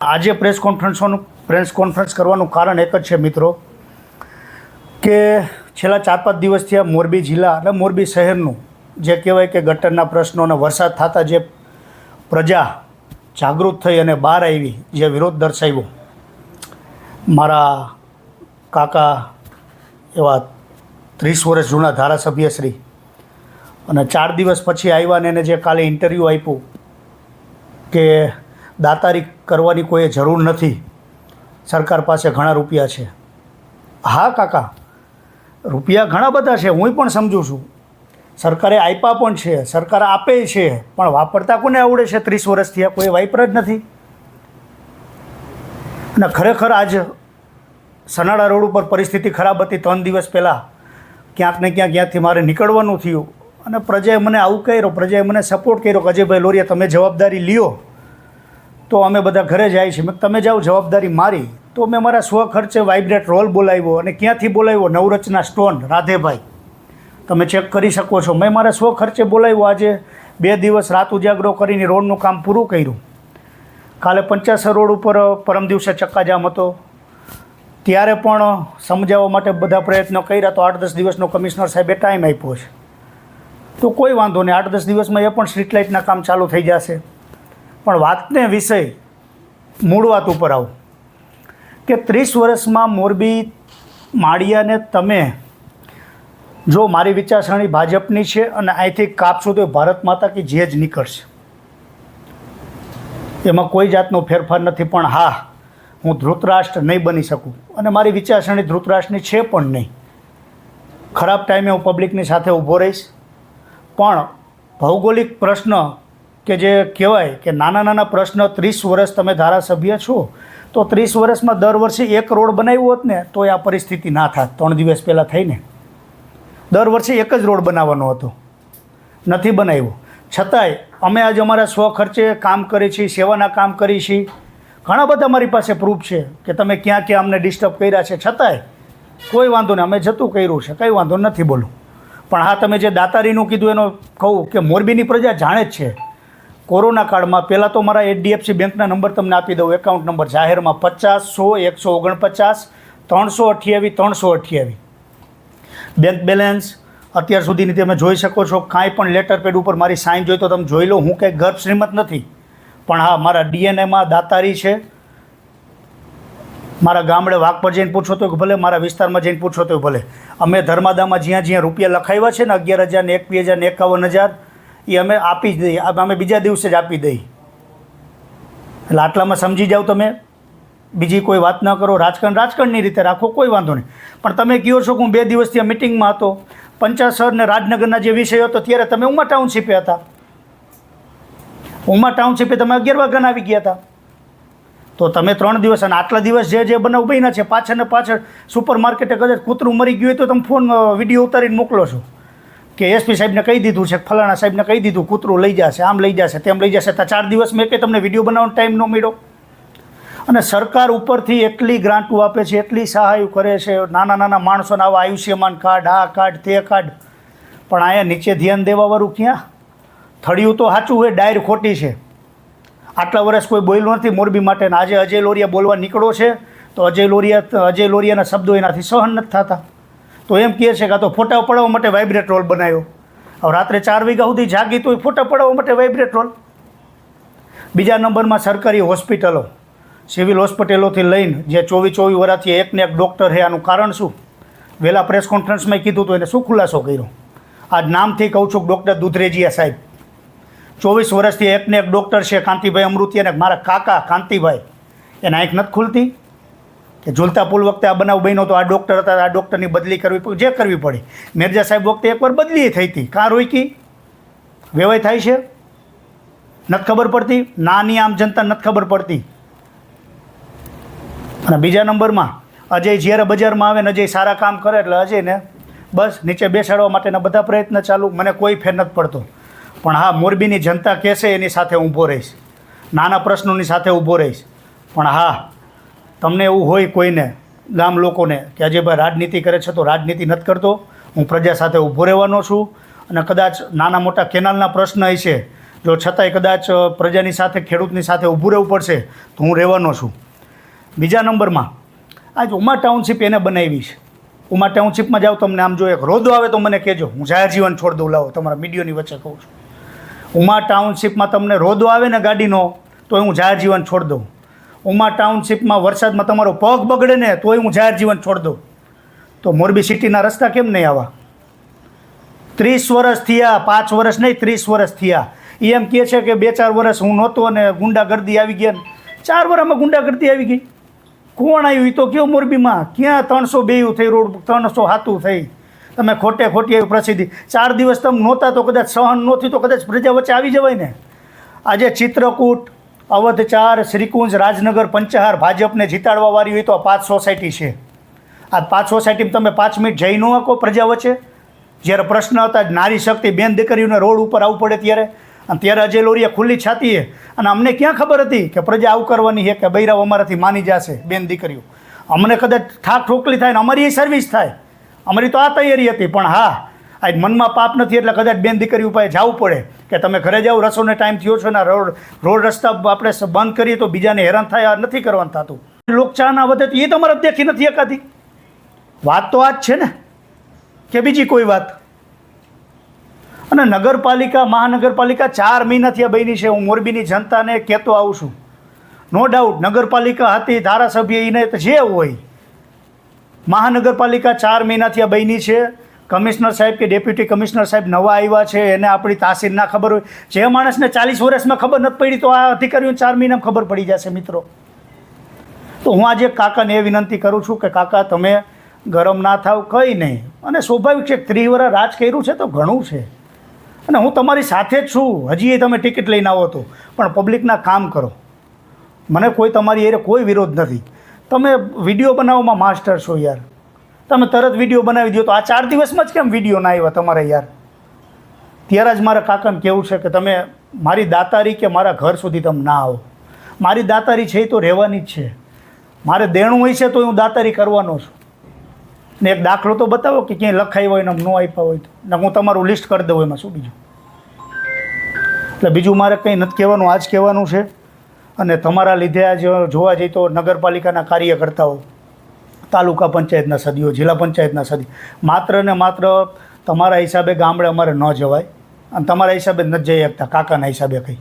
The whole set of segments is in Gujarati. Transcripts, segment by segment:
આજે પ્રેસ કોન્ફરન્સનું પ્રેસ કોન્ફરન્સ કરવાનું કારણ એક જ છે મિત્રો, કે છેલ્લા ચાર પાંચ દિવસથી આ મોરબી જિલ્લા અને મોરબી શહેરનું જે કહેવાય કે ગટરના પ્રશ્નો અને વરસાદ થતાં જે પ્રજા જાગૃત થઈ અને બહાર આવી, જે વિરોધ દર્શાવ્યો. મારા કાકા એવા ત્રીસ વર્ષ જૂના ધારાસભ્યશ્રી અને ચાર દિવસ પછી આવ્યા ને એને જે કાલે ઇન્ટરવ્યૂ આપ્યું કે દાતારી કરવાની કોઈ જરૂર નથી. સરકાર પાસે ઘણા રૂપિયા છે. હા, કાકા. રૂપિયા ઘણા બધા છે, હું પણ સમજું છું. સરકારે આપ્યા પણ છે, સરકાર આપે છે, પણ વાપરતા કોને આવડે છે? ત્રીસ વર્ષથી આ કોઈ વાપર જ નથી. અને ખરેખર આજ સનાડા રોડ ઉપર પરિસ્થિતિ ખરાબ હતી, ત્રણ દિવસ પહેલાં. ક્યાંક ને ક્યાંક ક્યાંથી મારે નીકળવાનું થયું. અને પ્રજાએ મને આવું કર્યું, પ્રજાએ મને સપોર્ટ કર્યો કે, અજયભાઈ લોરિયા, તમે જવાબદારી લ્યો. તો અમે બધા ઘરે જાય છે તમે જાઓ, જવાબદારી મારી. તો મેં મારા સ્વ ખર્ચે વાઇબ્રેટ રોલ બોલાવ્યો અને ક્યાંથી બોલાવ્યો? નવરચના સ્ટોન, રાધેભાઈ. તમે ચેક કરી શકો છો. મેં મારા સ્વ ખર્ચે બોલાવ્યો આજે બે દિવસ રાત ઉજાગરો કરીને રોડનું કામ પૂરું કર્યું. કાલે પંચાસર રોડ ઉપર પરમ દિવસે ચક્કાજામ હતો. ત્યારે પણ સમજાવવા માટે બધા પ્રયત્નો કર્યા તો આઠ દસ દિવસનો કમિશનર સાહેબે ટાઈમ આપ્યો છે. તો કોઈ વાંધો નહીં. આઠ દસ દિવસમાં એ પણ સ્ટ્રીટ લાઇટના કામ ચાલુ થઈ જશે. પણ વાતને વિષય મૂળ વાત ઉપર આવું. કે ત્રીસ વર્ષમાં મોરબી માળિયાને તમે જો મારી વિચારસરણી ભાજપની છે અને અહીંથી કાપશો તો ભારત માતા કે જે જ નીકળશે. એમાં કોઈ જાતનો ફેરફાર નથી, પણ હા, હું ધૃતરાષ્ટ્ર નહીં બની શકું. અને મારી વિચારસરણી ધૃતરાષ્ટ્રની છે પણ નહીં. ખરાબ ટાઈમે હું પબ્લિકની સાથે ઊભો રહીશ. પણ ભૌગોલિક પ્રશ્ન કે જે કહેવાય કે નાના નાના પ્રશ્ન ત્રીસ વર્ષ તમે ધારાસભ્ય છો, તો ત્રીસ વર્ષમાં દર વર્ષે એક રોડ બનાવ્યો હોત ને, તો આ પરિસ્થિતિ ના થાત. ત્રણ દિવસ પહેલાં થઈને. દર વર્ષે એક જ રોડ બનાવવાનો હતો. નથી બનાવ્યો. છતાંય અમે આજે અમારા સ્વ ખર્ચે કામ કરીએ છીએ, સેવાના કામ કરીએ છીએ. ઘણા બધા મારી પાસે પ્રૂફ છે કે તમે ક્યાં ક્યાં અમને ડિસ્ટર્બ કર્યા છે. છતાંય કોઈ વાંધો નહીં, અમે જતું કર્યું છે. કંઈ વાંધો નથી બોલું. પણ હા, તમે જે દાતારીનું કીધું એનો કહું કે મોરબીની પ્રજા જાણે જ છે. કોરોના કાળમાં પહેલાં તો મારા એચડીએફસી બેંકના નંબર તમને આપી દઉં. એકાઉન્ટ નંબર જાહેરમાં પચાસ, સો, એકસો ઓગણપચાસ, ત્રણસો અઠ્યાવીસ ત્રણસો અઠ્યાવીસ બેંક બેલેન્સ અત્યાર સુધીની તમે જોઈ શકો છો. કાંઈ પણ લેટર પેડ ઉપર મારી સાઇન જોઈ તો તમે જોઈ લો. હું કંઈ ગર્ભ શ્રીમત નથી. પણ હા, મારા ડીએનએમાં દાતારી છે. મારા ગામડે વાઘ પર જઈને પૂછો તો ભલે, મારા વિસ્તારમાં જઈને પૂછો તો ભલે. અમે ધર્માદામાં જ્યાં જ્યાં રૂપિયા લખાવ્યા છે ને, અગિયાર હજાર ને એકવીસ હજાર ને એકાવન હજાર એ અમે આપી જ દઈએ. અમે બીજા દિવસે જ આપી દઈએ. એટલે આટલામાં સમજી જાઓ તમે. બીજી કોઈ વાત ન કરો. રાજકારણ રાજકારણની રીતે રાખો, કોઈ વાંધો નહીં. પણ તમે કહો છો કે હું બે દિવસથી આ મિટિંગમાં હતો. પંચાસર ને રાજનગરના જે વિષય હતો, ત્યારે તમે ઉમા ટાઉનશીપે હતા. ઉમા ટાઉનશીપે તમે અગિયાર વાગ્યાના આવી ગયા હતા. તો તમે ત્રણ દિવસ અને આટલા દિવસ જે જે બનાવ બન્યા છે, પાછળ ને પાછળ સુપર માર્કેટે કદાચ કૂતરું મરી ગયું હોય તો તમે ફોન વીડિયો ઉતારીને મોકલો છો. કે એસપી સાહેબને કહી દીધું છે ફલાણા સાહેબને કહી દીધું કૂતરું લઈ જશે, આમ લઈ જશે, તેમ લઈ જશે. તો ચાર દિવસ મેં કે તમને વીડિયો બનાવવાનો ટાઈમ ન મળ્યો. અને સરકાર ઉપરથી એટલી ગ્રાન્ટો આપે છે, એટલી સહાય કરે છે, નાના નાના માણસોને આવા આયુષ્યમાન કાર્ડ, આ કાર્ડ, તે કાર્ડ. પણ અહીંયા નીચે ધ્યાન દેવાવાળું ક્યાં? થળિયું તો સાચું હોય, ડાયર ખોટી છે. આટલા વર્ષ કોઈ બોલ્યું નથી મોરબી માટે આજે અજય લોરિયા બોલવા નીકળો છે, તો અજય લોરિયા, અજય લોરિયાના શબ્દો એનાથી સહન નથી થતા. તો એમ કહે છે કે આ તો ફોટા પડાવવા માટે વાઇબ્રેટ રોલ બનાવ્યો. હવે રાત્રે ચાર વાગ્યા સુધી જાગી તો ફોટા પડાવવા માટે વાઇબ્રેટ રોલ બીજા નંબરમાં સરકારી હોસ્પિટલો. સિવિલ હોસ્પિટલોથી લઈને જે ચોવીસ ચોવીસ વર્ષથી એકને એક ડૉક્ટર છે આનું કારણ શું? વહેલા પ્રેસ કોન્ફરન્સમાં કીધું હતું એને શું ખુલાસો કર્યો? આજ નામથી કહું છું ડૉક્ટર દુધરેજીયા સાહેબ. ચોવીસ વર્ષથી એકને એક ડૉક્ટર છે કાંતિભાઈ અમૃતિ અને મારા કાકા કાંતિભાઈ. એને આંખ નથી ખુલતી. કે ઝૂલતા પુલ વખતે આ બનાવ બન્યો તો આ ડૉક્ટર હતા, આ ડૉક્ટરની બદલી કરવી જે કરવી પડી. મેરજા સાહેબ વખતે એકવાર બદલી થઈ હતી. કાં રોકી? વેવાય થાય છે? નથી ખબર પડતી? નાની આમ જનતા નથી ખબર પડતી. અને બીજા નંબરમાં, અજય જ્યારે બજારમાં આવે ને અજય સારા કામ કરે એટલે અજયને બસ નીચે બેસાડવા માટેના બધા પ્રયત્ન ચાલુ. મને કોઈ ફેર નથી પડતો. પણ હા, મોરબીની જનતા કહેશે, એની સાથે ઊભો રહીશ. નાના પ્રશ્નોની સાથે ઊભો રહીશ. પણ હા તમને એવું હોય કોઈને, ગામ લોકોને, કે અજયભાઈ રાજનીતિ કરે છે તો રાજનીતિ નથી કરતો, હું પ્રજા સાથે ઊભો રહેવાનો છું. અને કદાચ નાના મોટા કેનાલના પ્રશ્ન હશે જો છતાંય કદાચ પ્રજાની સાથે, ખેડૂતની સાથે ઊભું રહેવું પડશે, તો હું રહેવાનો છું. બીજા નંબરમાં, આજ ઉમા ટાઉનશીપ એને બનાવી છે. ઉમા ટાઉનશીપમાં જાઓ, તમને આમ જો એક રોદો આવે તો મને કહેજો. હું જાહેર જીવન છોડ દઉં, લાવો, તમારા મીડિયોની વચ્ચે કહું છું. ઉમા ટાઉનશીપમાં તમને રોદો આવે ને ગાડીનો તો હું જાહેર જીવન છોડ દઉં. ઉમા ટાઉનશીપમાં વરસાદમાં તમારો પગ બગડે ને તોય હું જાહેર જીવન છોડ દઉં. તો મોરબી સિટીના રસ્તા કેમ નહીં આવા? ત્રીસ વર્ષ થયા, પાંચ વર્ષ નહીં, ત્રીસ વર્ષ થયા. એ એમ કહે છે કે બે ચાર વર્ષ હું નહોતો અને ગુંડાગર્દી આવી ગયા ને. ચાર વર્ષમાં ગુંડાગર્દી આવી ગઈ. કોણ આવ્યું? એ તો કયો મોરબીમાં? ક્યાં ત્રણસો બેયું થઈ રોડ ત્રણસો હાથું થઈ? તમે ખોટે ખોટી એવી પ્રસિદ્ધિ. ચાર દિવસ તમે નહોતા તો કદાચ સહન નહોતી તો કદાચ પ્રજા વચ્ચે આવી જવાય ને. આજે ચિત્રકૂટ અવધ ચાર શ્રીકુંજ, રાજનગર, પંચહાર ભાજપને જીતાડવા વાળી હોય તો આ પાંચ સોસાયટી છે. આ પાંચ સોસાયટીમાં તમે પાંચ મિનિટ જઈ ન શકો પ્રજા વચ્ચે. જ્યારે પ્રશ્ન હતા નારી શક્તિ બેન દીકરીઓને રોડ ઉપર આવવું પડે ત્યારે. અને ત્યારે અજય લોરિયા ખુલ્લી છાતીએ. અને અમને ક્યાં ખબર હતી કે પ્રજા આવું કરવાની છે કે બૈરાવ અમારાથી માની જશે બેન દીકરીઓ. અમને કદાચ ઠાક ઠોકલી થાય ને અમારી એ સર્વિસ થાય. અમારી તો આ તૈયારી હતી, પણ હા આજ મનમાં પાપ નથી, એટલે કદાચ બેન દીકરી ઉપાય જવું પડે કે તમે ઘરે જાઓ, રસોને ટાઈમ થયો છે ને રોડ રોડ રસ્તા આપણે બંધ કરીએ તો બીજાને હેરાન થાય, આ નથી કરવાનું થતું. લોકચાહના વધે તો એ તમારે દેખી નથી એકાદી. વાત તો આ જ છે ને, કે બીજી કોઈ વાત. અને નગરપાલિકા, મહાનગરપાલિકા ચાર મહિનાથી આ બની છે, હું મોરબીની જનતાને કહેતો આવું છું. નો ડાઉટ, નગરપાલિકા હતી, ધારાસભ્ય એને જે હોય. મહાનગરપાલિકા ચાર મહિનાથી આ બની છે કમિશનર સાહેબ કે ડેપ્યુટી કમિશનર સાહેબ નવા આવ્યા છે, એને આપણી તાસીર ના ખબર હોય. જે માણસને ચાલીસ વર્ષમાં ખબર નથી પડી, તો આ અધિકારીઓને ચાર મહિનામાં ખબર પડી જશે મિત્રો. તો હું આજે કાકાને એ વિનંતી કરું છું કે કાકા, તમે ગરમ ના થાવ, કંઈ નહીં. અને સ્વાભાવિક છે ત્રિવ્ર રાજ કર્યું છે તો ઘણું છે. અને હું તમારી સાથે જ છું. હજી તમે ટિકિટ લઈને આવો તો. પણ પબ્લિકના કામ કરો. મને કોઈ તમારી એ કોઈ વિરોધ નથી. તમે વીડિયો બનાવવામાં માસ્ટર છો યાર. તમે તરત વીડિયો બનાવી દો તો આ ચાર દિવસમાં જ કેમ વીડિયો ના આવ્યા તમારે યાર? ત્યારે જ મારા કાકાને કહેવું છે કે તમે મારી દાતારી કે મારા ઘર સુધી તમે ના આવો. મારી દાતારી છે એ તો રહેવાની જ છે. મારે દેણું હોય છે તો હું દાતારી કરવાનો છું. ને એક દાખલો તો બતાવો કે ક્યાંય લખાય હોય ને ન આપ્યા હોય તો. ને હું તમારું લિસ્ટ કરી દઉં એમાં શું બીજું. એટલે બીજું મારે કંઈ નથી કહેવાનું આ જ કહેવાનું છે. અને તમારા લીધે આજ જોવા જઈએ તો નગરપાલિકાના કાર્યકર્તાઓ તાલુકા પંચાયતના સદીઓ, જિલ્લા પંચાયતના સદી. માત્ર ને માત્ર તમારા હિસાબે ગામડે અમારે ન જવાય અને તમારા હિસાબે નથી જઈ શકતા, કાકાના હિસાબે કંઈ.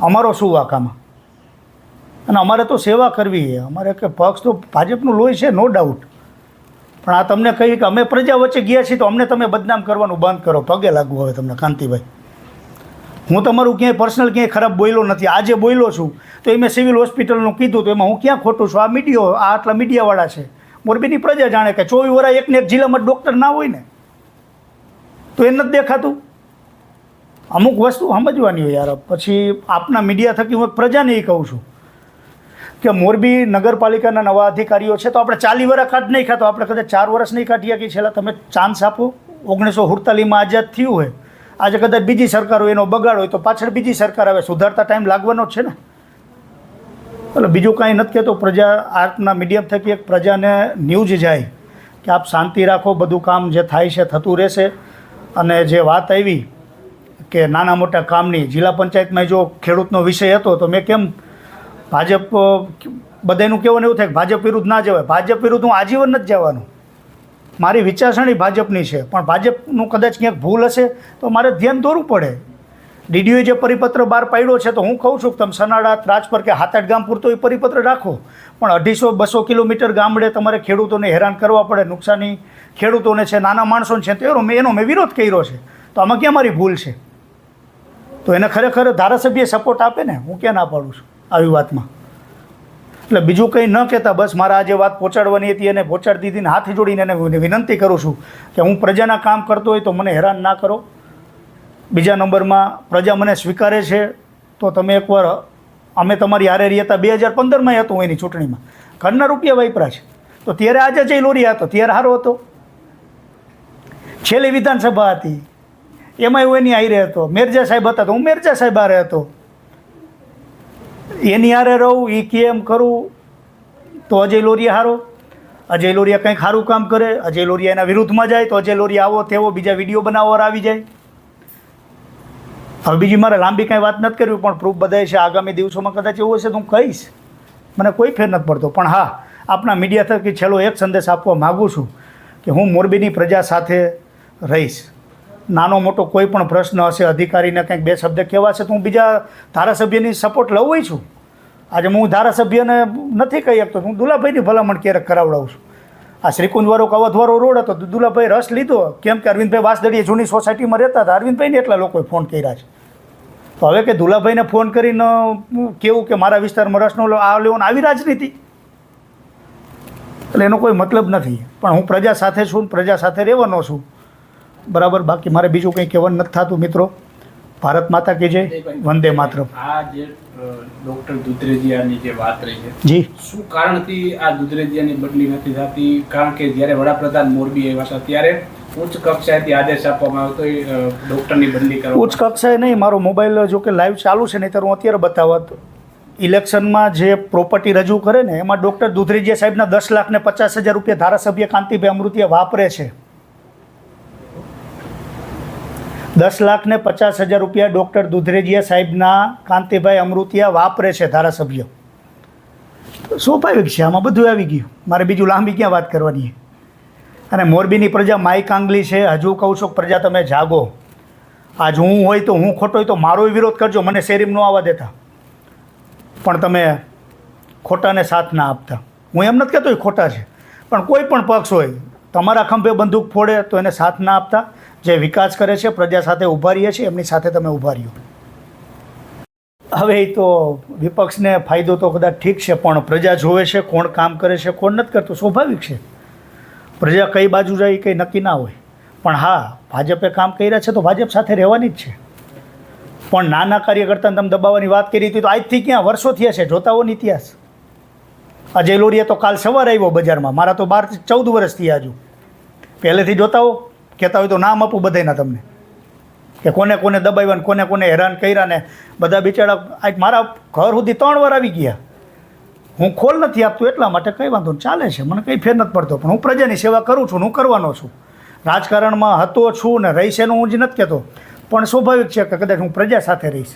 અમારો શું વાકામાં? અને અમારે તો સેવા કરવી છે. અમારે કે પક્ષ તો ભાજપનું લોહી છે નો ડાઉટ પણ આ તમને કહી કે અમે પ્રજા વચ્ચે ગયા છીએ તો અમને તમે બદનામ કરવાનું બંધ કરો. પગે લાગવું હવે તમને, કાંતિભાઈ. હું તમારું ક્યાંય પર્સનલ ક્યાંય ખરાબ બોલ્યો નથી. આજે બોલ્યો છું. તો એ મેં સિવિલ હોસ્પિટલનું કીધું તો એમાં હું ક્યાં ખોટું છું? આ મીડિયો, આ આટલા મીડિયાવાળા છે. મોરબીની પ્રજા જાણે કે ચોવીસ વર્ષ એકને એક જિલ્લામાં ડૉક્ટર ના હોય ને, તો એ નથી દેખાતું. અમુક વસ્તુ સમજવાની હોય યાર. પછી આપના મીડિયા થકી હું એક પ્રજાને એ કહું છું કે મોરબી નગરપાલિકાના નવા અધિકારીઓ છે, તો આપણે ચાલી વરા કાઢ નહીં ખાતો. આપણે કદાચ ચાર વર્ષ નહીં કાઢીએ કે છેલ્લા તમે ચાન્સ આપો. ઓગણીસો સુડતાલીસમાં આઝાદ થયું હોય. આજે કદાચ બીજી સરકાર હોય એનો બગાડ હોય તો પાછળ બીજી સરકાર આવે. સુધારતા ટાઈમ લાગવાનો છે ને. એટલે બીજું કાંઈ નથી કહેતો. પ્રજા આપના મીડિયમ થકી એક પ્રજાને ન્યૂઝ જાય કે આપ શાંતિ રાખો, બધું કામ જે થાય છે થતું રહેશે. અને જે વાત આવી કે નાના મોટા કામની, જિલ્લા પંચાયતમાં જો ખેડૂતનો વિષય હતો તો મેં કેમ ભાજપ, બધાનું કહેવાનું એવું થાય કે ભાજપ વિરુદ્ધ ના જવાય. ભાજપ વિરુદ્ધ હું આજીવન જ જવાનું. મારી વિચારસરણી ભાજપની છે, પણ ભાજપનું કદાચ ક્યાંક ભૂલ હશે તો મારે ધ્યાન દોરવું પડે. ડીડીઓએ જે પરિપત્ર બહાર પાડ્યો છે તો હું કહું છું કે તમે સનાડા રાજપર કે હાથાડ ગામ પૂરતો એ પરિપત્ર રાખો. પણ અઢીસો બસો કિલોમીટર ગામડે તમારે ખેડૂતોને હેરાન કરવા પડે, નુકસાની ખેડૂતોને છે, નાના માણસોને છે, તો મેં એનો મેં વિરોધ કર્યો છે. તો આમાં ક્યાં મારી ભૂલ છે? તો એને ખરેખર ધારાસભ્ય સપોર્ટ આપે ને, હું ક્યાં ના પાડું છું આવી વાતમાં? એટલે બીજું કંઈ ન કહેતા, બસ મારા આજે વાત પહોંચાડવાની હતી અને પહોંચાડી દીધીને હાથ જોડીને એને વિનંતી કરું છું કે હું પ્રજાના કામ કરતો હોય તો મને હેરાન ના કરો. બીજા નંબરમાં, પ્રજા મને સ્વીકારે છે, તો તમે એકવાર, અમે તમારી હારે રહ્યા હતા બે હજાર પંદરમાં હતું એની ચૂંટણીમાં. ઘરના રૂપિયા વાપરા છે. તો ત્યારે આજે જઈ લોરી હતો, ત્યારે સારો હતો. છેલ્લી વિધાનસભા હતી. એમાં હું એની હારે હતો. મેરજા સાહેબ હતા તો હું મેરજા સાહેબ હારે હતો. એની હારે રહું એ કે એમ કરું, તો અજય લોરિયા હારો. અજય લોરિયા કંઈક સારું કામ કરે, અજય લોરિયા એના વિરુદ્ધમાં જાય, તો અજય લોરિયા આવો તેવો બીજા વીડિયો બનાવવા આવી જાય. હવે બીજી મારે લાંબી કાંઈ વાત નથી કરવી, પણ પ્રૂફ બધાય છે, આગામી દિવસોમાં કદાચ એવું હશે તો હું કહીશ. મને કોઈ ફેર નથી પડતો, પણ હા, આપણા મીડિયા થકી છેલ્લો એક સંદેશ આપવા માગું છું કે હું મોરબીની પ્રજા સાથે રહીશ. નાનો મોટો કોઈ પણ પ્રશ્ન હશે, અધિકારીને કંઈક બે શબ્દ કહેવા છે, તો હું બીજા ધારાસભ્યની સપોર્ટ લઉં છું. આજે હું ધારાસભ્યને નથી કહી શકતો, હું દુલાભાઈની ભલામણ ક્યારેક કરાવડાવું છું. આ શ્રીકુંજવારો કવધવારો રોડ હતો, તો દુલાભાઈ રસ લીધો. કેમ કે અરવિંદભાઈ વાસદડીએ જૂની સોસાયટીમાં રહેતા હતા, અરવિંદભાઈને એટલા લોકોએ ફોન કર્યા છે. તો હવે કે દુલાભાઈને ફોન કરીને કેવું કે મારા વિસ્તારમાં રસનો આ લેવાનું આવી રાજનીતિ. એટલે એનો કોઈ મતલબ નથી. પણ હું પ્રજા સાથે છું પ્રજા સાથે રહેવાનો છું. બરાબર? બાકી મારે બીજું કંઈ કહેવાનું નથી થતું મિત્રો. ભારત માતા કે જે વંદે માત્ર આ જે ડોક્ટર દુધરેજીયાની જે વાત રહી છે જી. શું કારણથી આ દુધરેજીયાની બદલી નથી થતી? કારણ કે જ્યારે વડાપ્રધાન મોરબી આવ્યા હતા ત્યારે ઉચ્ચ કક્ષાએથી આદેશ આપવામાં આવ્યો એ, ડોક્ટરની બદલી કરવા ઉચ્ચ કક્ષાએ નહીં મારો મોબાઈલ જો કે લાઈવ ચાલુ છે નહીં હું અત્યારે બતાવત ઇલેક્શનમાં જે પ્રોપર્ટી રજૂ કરે ને એમાં ડૉક્ટર દુધરેજીયા સાહેબના દસ લાખ ને પચાસ હજાર રૂપિયા ધારાસભ્ય કાંતિભાઈ અમૃતિયા વાપરે છે. દસ લાખ ને પચાસ હજાર રૂપિયા ડૉક્ટર દુધરેજીયા સાહેબના કાંતિભાઈ અમૃતિયા વાપરે છે ધારાસભ્ય. સ્વાભાવિક છે આમાં બધું આવી ગયું. મારે બીજું લાંબી ક્યાં વાત કરવાની અને મોરબીની પ્રજા માય કાંગલી છે. હજુ કહું છું પ્રજા તમે જાગો. આજ હું હોય તો હું ખોટો હોય તો મારો વિરોધ કરજો. મને શેરીમ ન આવવા દેતા. પણ તમે ખોટાને સાથ ના આપતા. હું એમ નથી કહેતો એ ખોટા છે. પણ કોઈ પણ પક્ષ હોય, તમારા ખંભે બંદૂક ફોડે તો એને સાથ ના આપતા. જે વિકાસ કરે છે, પ્રજા સાથે ઊભા રહીએ છીએ, એમની સાથે તમે ઊભા રહ્યો હવે એ તો વિપક્ષને ફાયદો તો કદાચ ઠીક છે, પણ પ્રજા જોવે છે, કોણ કામ કરે છે, કોણ નથી કરતું, સ્વાભાવિક છે. પ્રજા કઈ બાજુ જાય એ કંઈ નક્કી ના હોય. પણ હા, ભાજપે કામ કર્યા છે તો ભાજપ સાથે રહેવાની જ છે. પણ નાના કાર્યકર્તાને તમે દબાવવાની વાત કરી હતી તો આજથી ક્યાં વર્ષો થયા છે, જોતા હોને ઇતિહાસ. અજય લોરિયા તો કાલ સવારે આવ્યો બજારમાં, મારા તો બાર ચૌદ વર્ષ થયા હજુ. પહેલેથી જોતા હો કહેતા હોય તો નામ આપું બધાયના તમને. કે કોને કોને દબાવ્યા ને કોને કોને હેરાન કર્યા ને બધા બિચારા આજ મારા ઘર સુધી ત્રણ વાર આવી ગયા. હું ખોલ નથી આપતો એટલા માટે કંઈ વાંધો ચાલે છે, મને કંઈ ફેર નથી પડતો. પણ હું પ્રજાની સેવા કરું છું હું કરવાનો છું. રાજકારણમાં હતો, છું ને રહીશ એનું હું જ નથી કહેતો. પણ સ્વાભાવિક છે કે કદાચ હું પ્રજા સાથે રહીશ.